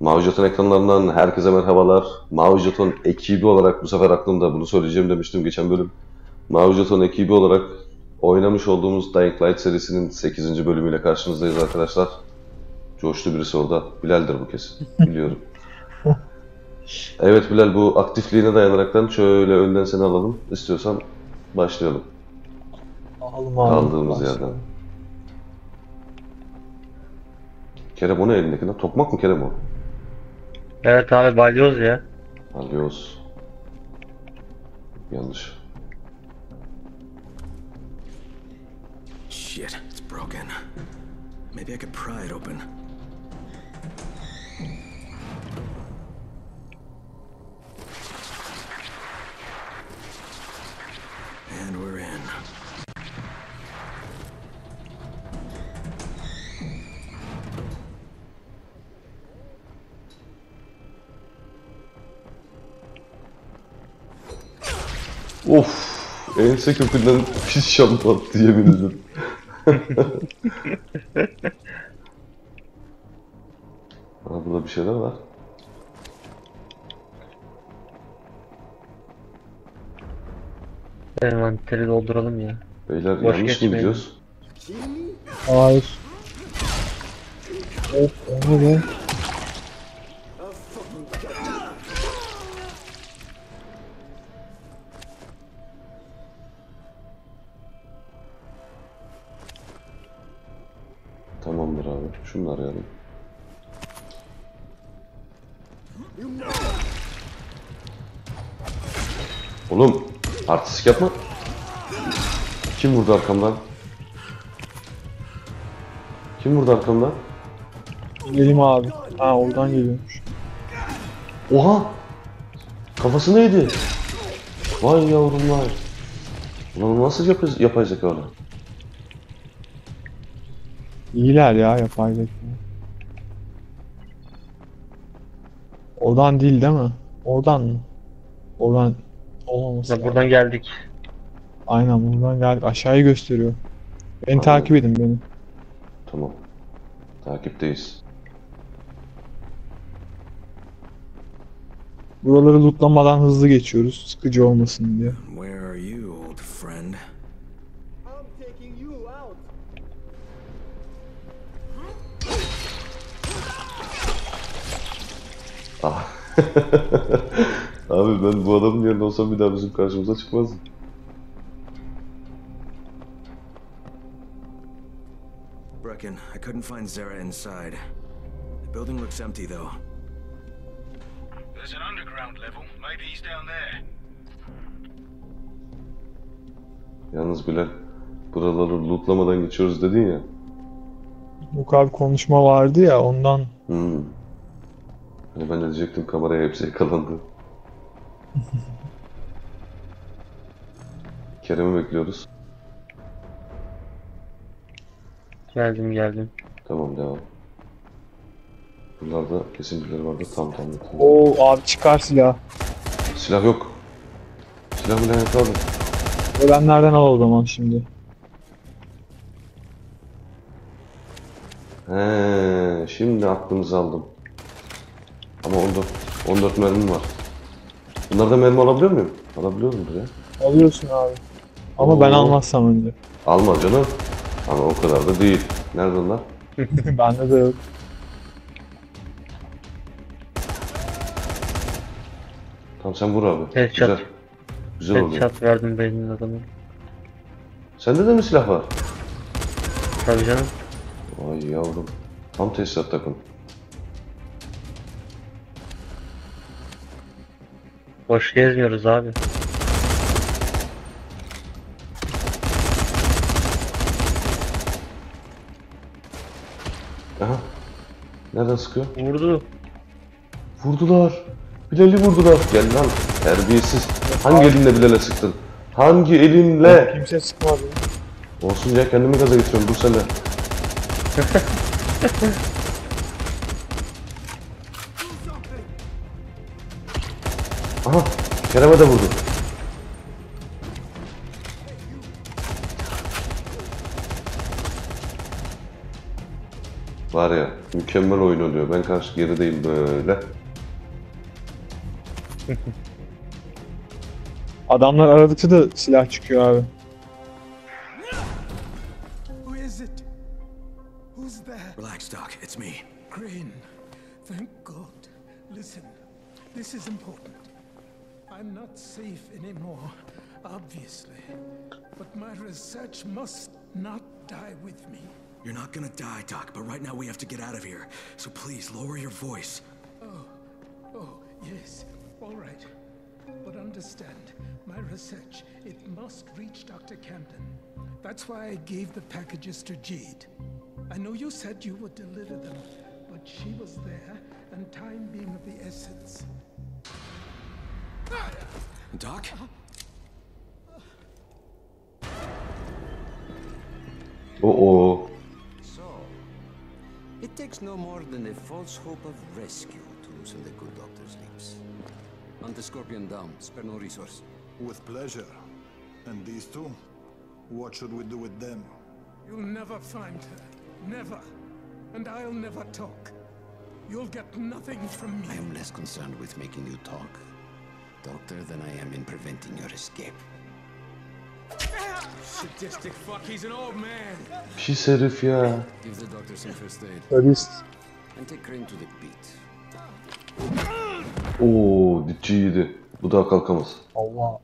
Mavijeton ekranlarından herkese merhabalar. Mavijeton ekibi olarak bu sefer aklımda bunu söyleyeceğim demiştim geçen bölüm. Mavijeton ekibi olarak oynamış olduğumuz Dying Light serisinin 8. bölümüyle karşınızdayız arkadaşlar. Coştu birisi orada. Bilal'dir bu kesin. Biliyorum. Evet Bilal bu aktifliğine dayanaraktan şöyle önden seni alalım. İstiyorsan başlayalım. Alalım Kaldığımız yerden. Kerem o ne elindeki lan? Tokmak mı Kerem o? Evet abi balyoz ya. Alıyoruz. Yanlış. Shit, it's broken. Maybe I could pry it open. Of! Ense kökünden pis şamp attı yemin ederim. Aa, burada bir şeyler var. Envanteri dolduralım ya. Beyler Boş yanlış mı geçmeyin. gidiyoruz? Hayır. Of o ne be? Abi. Şunu arayalım. Oğlum artistik yapma. Kim vurdu arkamdan? Kim vurdu arkamdan? Gelim abi. Ha oradan geliyormuş. Oha! Kafasını yedi. Vay yavrum vay. Ulan nasıl zeka öyle? İyiler ya yapay zeka. Oradan değil değil mi? Oradan mı? Oradan olmaması Ya lazım. buradan geldik. Aynen buradan geldik. Aşağıyı gösteriyor. Beni Anladım. takip edin beni. Tamam. Takipteyiz. Buraları lootlamadan hızlı geçiyoruz. Sıkıcı olmasın diye. Where are you, old friend? I'm taking you out. Abi ben bu adamın yerinde olsam bir daha bizim karşımıza çıkmazdı. Brecken, I couldn't find Zara inside. The building looks empty, though. There's an underground level. Maybe he's down there. Yalnız Bilal, buraları lootlamadan geçiyoruz dedin ya. Bu kadar konuşma vardı ya ondan. Hmm. Hani ben de diyecektim kameraya hepsi yakalandı. Kerem'i bekliyoruz. Geldim geldim. Tamam devam. Bunlarda kesin birileri vardı tam tam. tam. Oo abi çıkar silah. Silah yok. Silah bile yakaladım. Ölenlerden al o zaman şimdi. He, şimdi aklınızı aldım. Ama 14, 14 mermim var. Bunlardan mermi alabiliyor muyum? Alabiliyorumdur ya. Alıyorsun abi. Ama ben Oo. almazsam önce. Alma canım. Ama o kadar da değil. Nerede onlar? Bende de yok. Tamam sen vur abi. Headshot. Güzel. Güzel oluyor. Headshot verdim beynin adamı. Sende de mi silah var? Tabii canım. Vay yavrum. Tam tesisat takım. Boş gezmiyoruz abi. Aha. Nereden sıkıyor? Vurdu. Vurdular. Bilal'i vurdular. Gel lan. Terbiyesiz. Hangi elinle Bilal'e sıktın? Hangi elinle? Kimse sıkmadı. Olsun ya kendimi gaza getiriyorum. Dur sen de. Aha. Kerem'e de vurdu. var ya mükemmel oyun oluyor. Ben karşı gerideyim böyle. Adamlar aradıkça da silah çıkıyor abi. Who is it? Who's there? Relax, Doc. It's me. Crane. Thank God. Listen, this is important. I'm not safe anymore, obviously. But my research must not die with me. You're not gonna die, Doc, but right now we have to get out of here. So please, lower your voice. Oh, oh, yes, all right. But understand, my research, it must reach Dr. Camden. That's why I gave the packages to Jade. I know you said you would deliver them, but she was there, and time being of the essence. Doc? Oo. So, it takes no more than a false hope of rescue to loosen the good doctor's lips. Hunt the scorpion down, spare no resource. With pleasure. And these two? What should we do with them? You'll never find her. Never. And I'll never talk. You'll get nothing from me. I am less concerned with making you talk, doctor, than I am in preventing your escape. Sadistic fuck, he's an old man. Pis herif ya. Give the doctor some first aid Sadist. and take Crane to the beat. Oo dipçi yedi. Bu daha kalkamaz. Allah.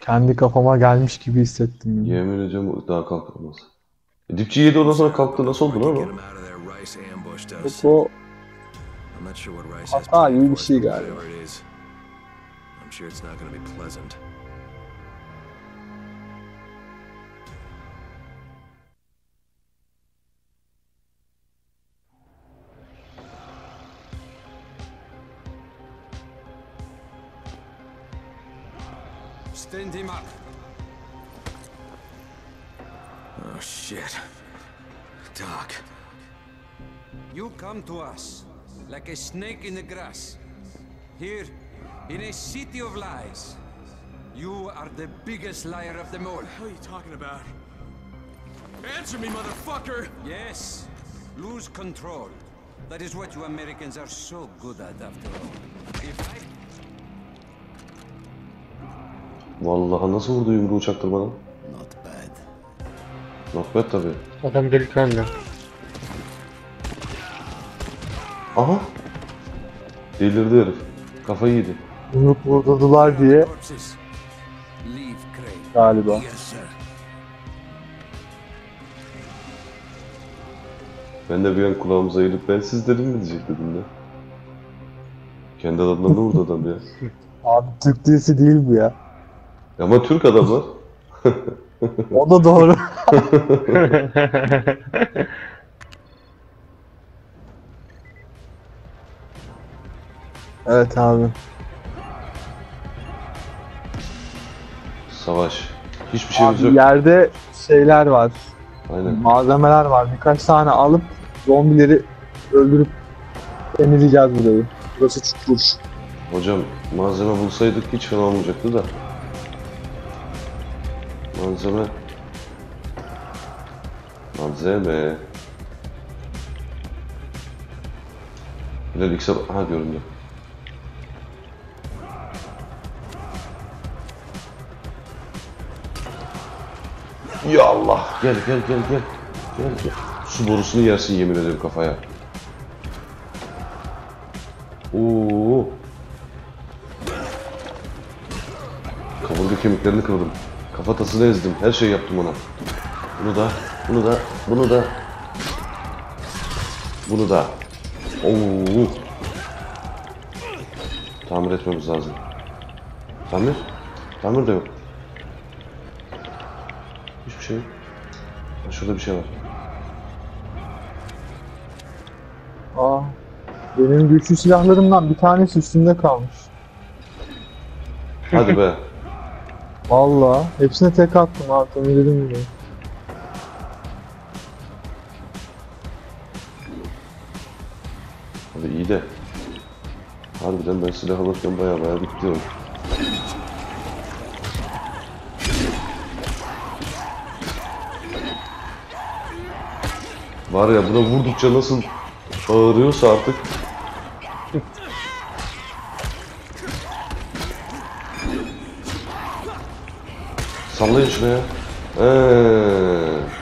Kendi kafama gelmiş gibi hissettim. ya. Yemin ediyorum daha kalkamaz. E, dipçi yedi ondan sonra kalktı. Nasıl oldu lan o? Rice has hata gibi bir şey galiba. Sure it's not gonna be pleasant. Stand him up. Oh shit. Doc. You come to us like a snake in the grass. Here, in a city of lies. You are the biggest liar of them all. What are you talking about? Answer me, motherfucker! Yes, lose control. That is what you Americans are so good at, after all. If I Vallahi nasıl vurdu yumruğu çaktırmadan? Not bad. Not bad tabii. Adam delikanlı. Aha. Delirdi herif. Kafayı yedi. Yumruk vurdurdular diye galiba. Ben de bir an kulağımıza eğilip ben siz dedim mi diyecek dedim de. Kendi adamlarına vurdu adam ya. Abi Türk dizisi değil bu ya. Ama Türk adamlar. O da doğru. evet abi. Savaş. Hiçbir şeyimiz Abi yok. yerde şeyler var. Aynen. Malzemeler var. Birkaç tane alıp zombileri öldürüp temizleyeceğiz burayı. Burası çukur. Hocam malzeme bulsaydık hiç fena olmayacaktı da. Malzeme. Malzeme. Bilal X'e... Ha göründü. Ya Allah. Gel gel gel gel. Gel gel. Su borusunu yersin yemin ederim kafaya. Oo. Kaburga kemiklerini kırdım. Kafatasını ezdim. Her şey yaptım ona. Bunu da, bunu da, bunu da. Bunu da. Oo. Tamir etmemiz lazım. Tamir? Tamir de yok. Hiçbir şey yok. Şurada bir şey var. Aa, benim güçlü silahlarımdan bir tanesi üstümde kalmış. Hadi be. Valla hepsine tek attım abi temizledim bile. Hadi iyi de. Harbiden ben silah alırken baya baya bitiriyorum. Var ya buna vurdukça nasıl bağırıyorsa artık. Sallayın şunu ya. Ee,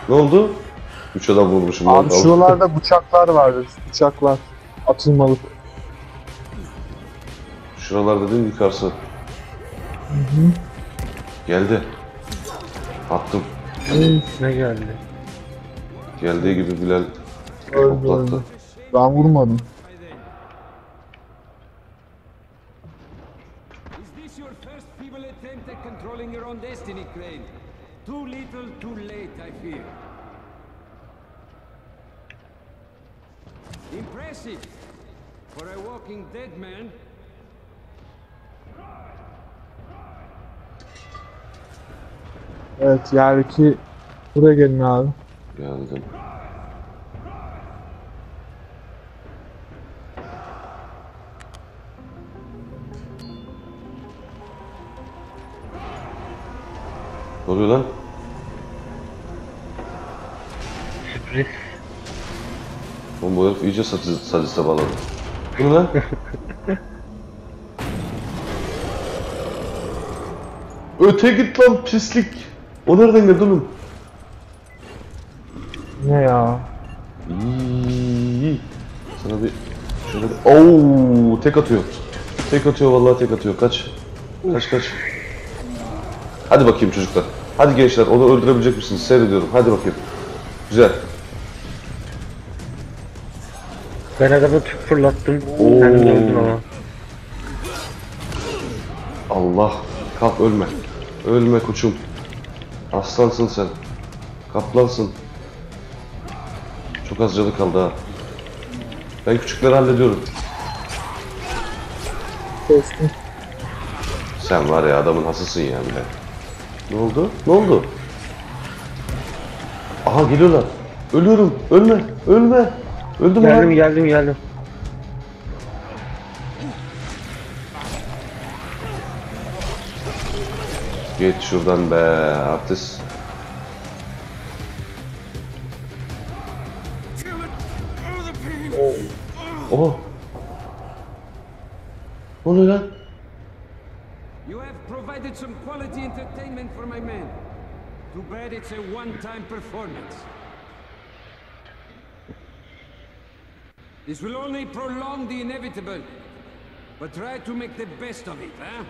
ne oldu? Üç adam vurmuşum. Abi şuralarda bıçaklar vardı. Bıçaklar. Atılmalık. Şuralar dedin yukarısı. Geldi. Attım. Ne geldi? Geldiği gibi Bilal Öldü hoplattı. öldü. Ben vurmadım. Is this your first feeble attempt at controlling your own destiny, Crane? Too little, too late, I fear. Impressive. For a walking dead man, Evet yerdeki buraya gelin abi. Geldim. Ne oluyor lan? Sürpriz. Oğlum bu herif iyice sadist, sadiste bağladı. Bu ne lan? Öte git lan pislik. O nereden geldi oğlum? Ne ya? İyi. Sana bir şöyle bir... Oo, tek atıyor. Tek atıyor vallahi tek atıyor. Kaç. Kaç kaç. Hadi bakayım çocuklar. Hadi gençler onu öldürebilecek misiniz? Seyrediyorum. Hadi bakayım. Güzel. Ben adama tüp fırlattım. Oo. Sen de öldün ama. Allah. Kalk ölme. Ölme koçum. Aslansın sen. Kaplansın. Çok az canı kaldı ha. Ben küçükleri hallediyorum. Kestim. Sen var ya adamın hasısın ya bile. Ne oldu? Ne oldu? Aha geliyorlar. Ölüyorum. Ölme. Ölme. Öldüm Geldim lan. geldim geldim. Git şuradan be artist. Oh. Ne oluyor lan? you have provided some quality entertainment for my men. Too bad it's a one-time performance. This will only prolong the inevitable. But try to make the best of it, huh?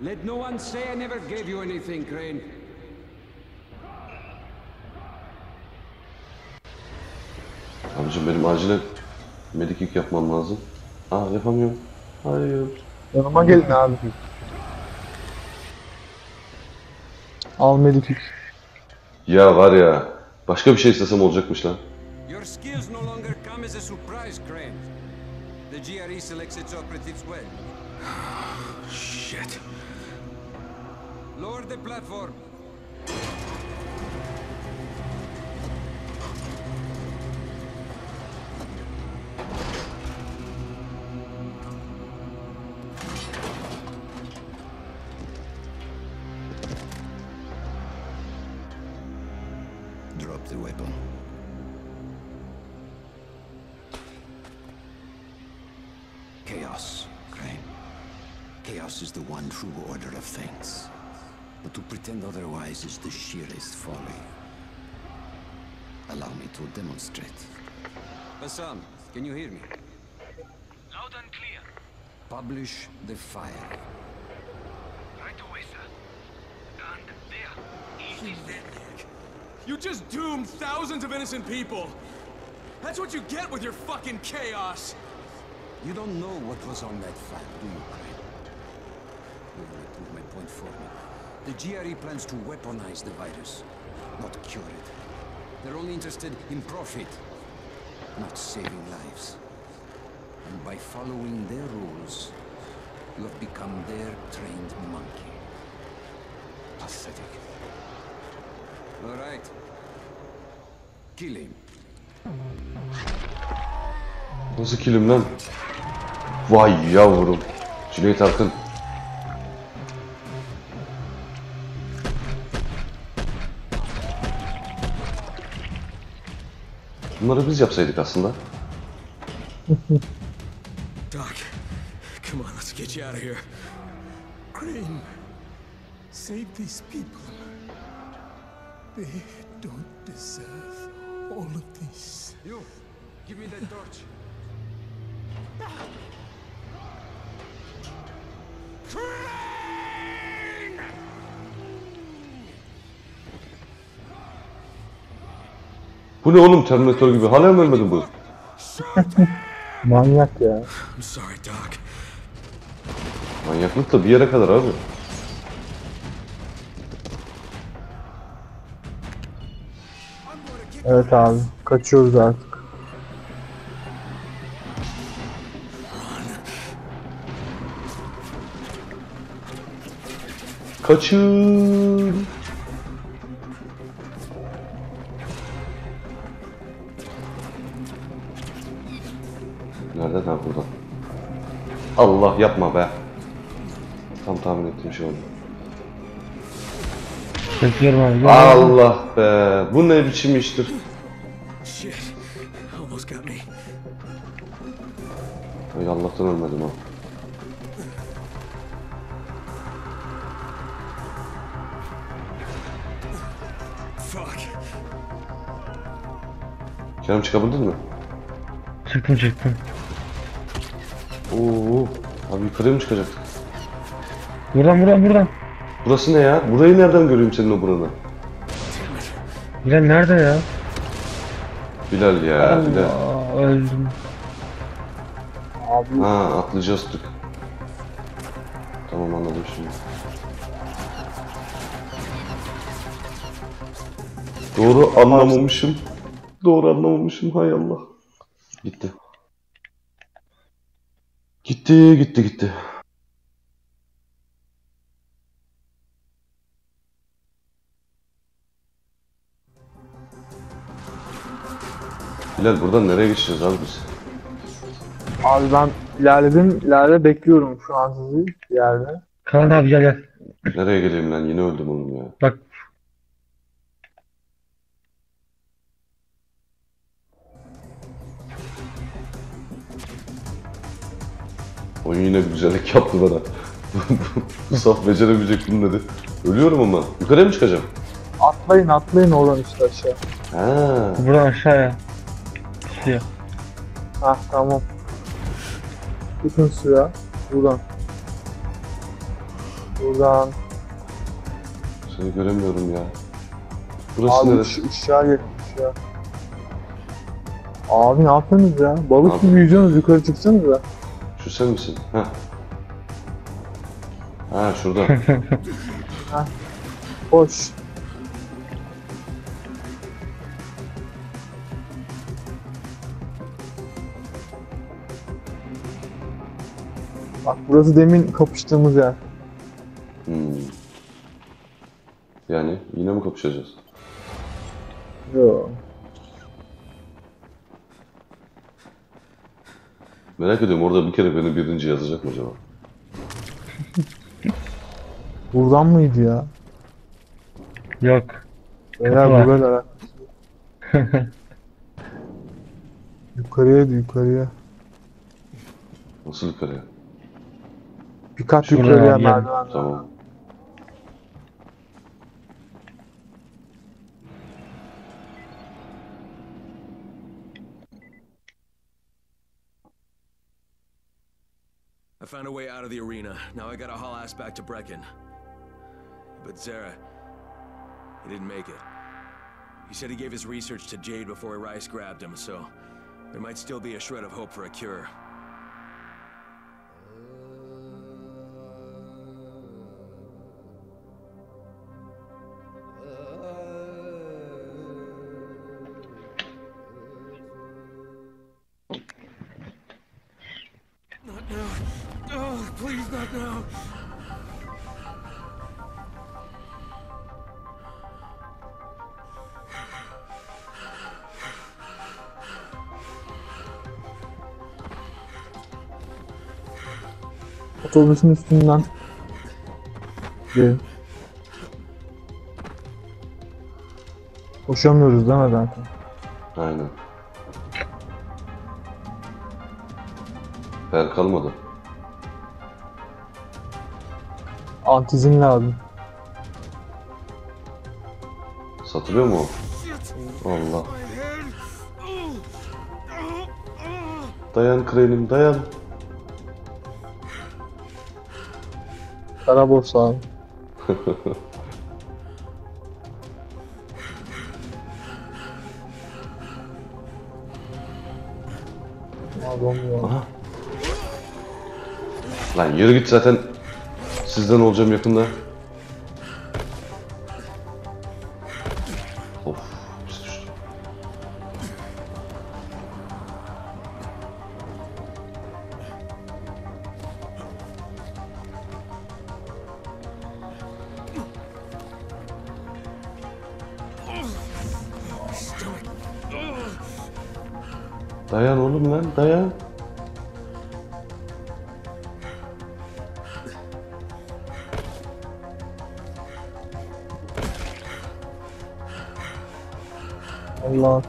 Let no one say I never gave you anything, Crane. Abicim benim acilen medikik yapmam lazım. Aa yapamıyorum. Hayır. Yanıma gelin abi. Al medikik. Ya var ya başka bir şey istesem olacakmış lan. Your skills no longer come as a surprise, Crane. The GRE selects its operatives well. Shit. Lower the platform. Chaos, Crane. Chaos is the one true order of things. But to pretend otherwise is the sheerest folly. Allow me to demonstrate. Bassam, can you hear me? Loud and clear. Publish the file. Right away, sir. And there. Easy set. You just doomed thousands of innocent people! That's what you get with your fucking chaos! You don't know what was on that file, do you, Crane? You will prove my point for me. The GRE plans to weaponize the virus, not cure it. They're only interested in profit, not saving lives. And by following their rules, you have become their trained monkey. Pathetic. All right. Kill him. Nasıl kilim lan? Vay yavrum. Cüneyt Arkın. Bunları biz yapsaydık aslında. Doc, come on, let's get you out of here. Crane, save these people. They don't deserve all of this. You, give me that torch. Bu ne oğlum Terminator gibi? Hala mı ölmedi bu? Manyak ya. I'm sorry, Doc. Manyaklık da bir yere kadar abi. Evet abi. Kaçıyoruz artık. Kaçın. Allah yapma be. Tam tahmin ettiğim şey oldu. Bekliyorum abi. Gel. Allah be. Bu ne biçim iştir? Shit, almost got me. Ay Allah'tan ölmedim ha. Fuck. Kerem çıkabildin mi? Çıktım çıktım. Oo. Abi yukarıya mı çıkacaktık? Buradan buradan buradan. Burası ne ya? Burayı nereden göreyim senin o buranı? Bilal nerede ya? Bilal ya, Bilal. Aa, öldüm. Abi Ha atlayacağız tık. Tamam anladım şimdi. Doğru anlamamışım. Doğru anlamamışım hay Allah. Gitti. Gitti gitti gitti. Bilal buradan nereye geçeceğiz abi biz? Abi ben ilerledim. İleride bekliyorum şu an sizi yerde. Kaan abi gel gel. Nereye geleyim lan? Yine öldüm oğlum ya. Bak Oyun yine bir güzellik yaptı bana. Bu saf beceremeyecek bunu dedi. Ölüyorum ama. Yukarıya mı çıkacağım? Atlayın atlayın oradan işte aşağı. Ha. buradan aşağıya. Suya. Hah tamam. Tutun suya. Buradan. Buradan. Seni göremiyorum ya. Burası Abi neresi? ışığa gelin ışığa. Abi ne yapıyorsunuz ya? Balık Abi. gibi yüzüyorsunuz yukarı çıksanıza. Şu sen misin? Ha. Ha şurada. Hoş. Bak burası demin kapıştığımız yer. Hmm. Yani yine mi kapışacağız? Yo. Merak ediyorum orada bir kere beni birinci yazacak mı acaba? Buradan mıydı ya? Yok. Var. buralar. ha. yukarıya yukarıya. Nasıl yukarıya? Bir kat Şuraya yukarıya merdiven. Tamam. I found a way out of the arena. Now I gotta haul ass back to Brecken. But Zara, he didn't make it. He said he gave his research to Jade before Rice grabbed him, so there might still be a shred of hope for a cure. otobüsün üstünden. Değil. Koşamıyoruz değil mi zaten? Aynen. Yer kalmadı. Antizin lazım. Satılıyor mu? Allah. Dayan krenim dayan. Kara borsa abi. Lan yürü git zaten. Sizden olacağım yakında. Of. Dayan oğlum lan dayan. Allah.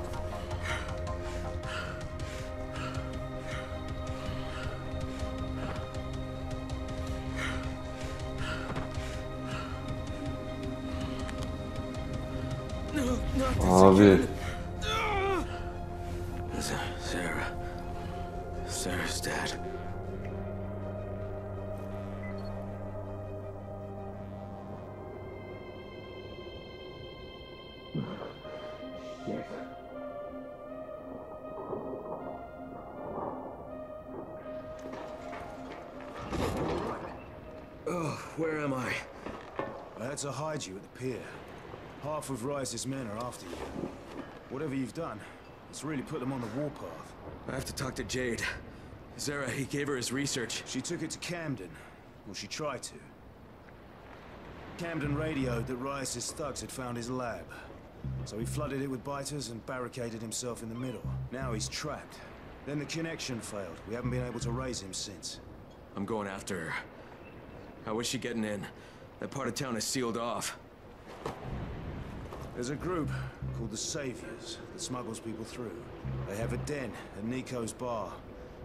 Abi. Half of Rise's men are after you. Whatever you've done, it's really put them on the warpath. I have to talk to Jade. Zara, he gave her his research. She took it to Camden. Well, she tried to. Camden radioed that Rise's thugs had found his lab. So he flooded it with biters and barricaded himself in the middle. Now he's trapped. Then the connection failed. We haven't been able to raise him since. I'm going after her. How is she getting in? That part of town is sealed off. There's a group called the Saviors that smuggles people through. They have a den at Nico's bar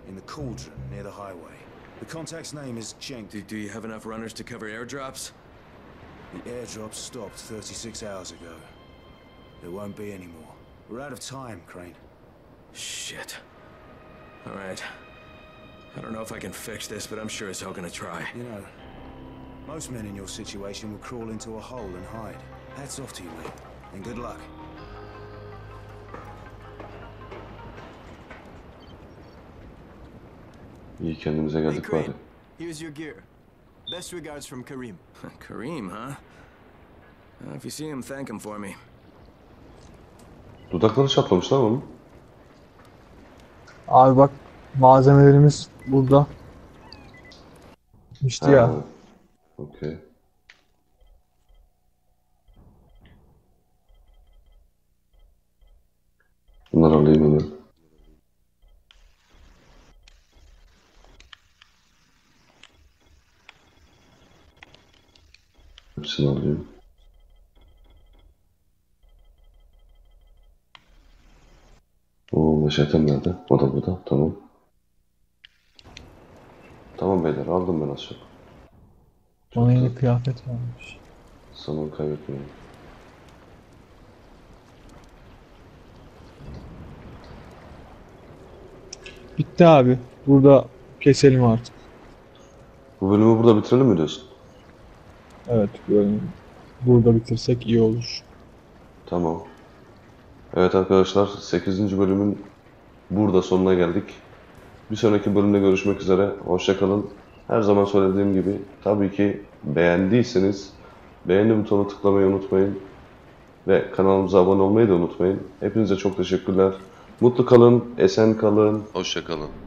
in the Cauldron near the highway. The contact's name is Jenk. Do, do you have enough runners to cover airdrops? The airdrop stopped 36 hours ago. There won't be any more. We're out of time, Crane. Shit. All right. I don't know if I can fix this, but I'm sure as hell gonna try. You know, most men in your situation would crawl into a hole and hide. Hats off to you, mate. And good luck. İyi kendimize geldik bari. Here's your gear. Best regards from Kareem. Kareem, huh? Uh, if you see him, thank him for me. Dudakları çatlamış lan onun. Abi bak malzemelerimiz burada. İşte ya. Okey. Alayım hemen. Hepsini alayım. Oo, meşetem nerede? O da burada. Tamam. Tamam beyler aldım ben az çok. Bana yeni kıyafet vermiş. Zaman kaybetmeyelim. Bitti abi. Burada keselim artık. Bu bölümü burada bitirelim mi diyorsun? Evet böyle burada bitirsek iyi olur. Tamam. Evet arkadaşlar 8. bölümün burada sonuna geldik. Bir sonraki bölümde görüşmek üzere. Hoşçakalın. Her zaman söylediğim gibi tabii ki beğendiyseniz beğeni butonuna tıklamayı unutmayın. Ve kanalımıza abone olmayı da unutmayın. Hepinize çok teşekkürler. Mutlu kalın, esen kalın. Hoşçakalın.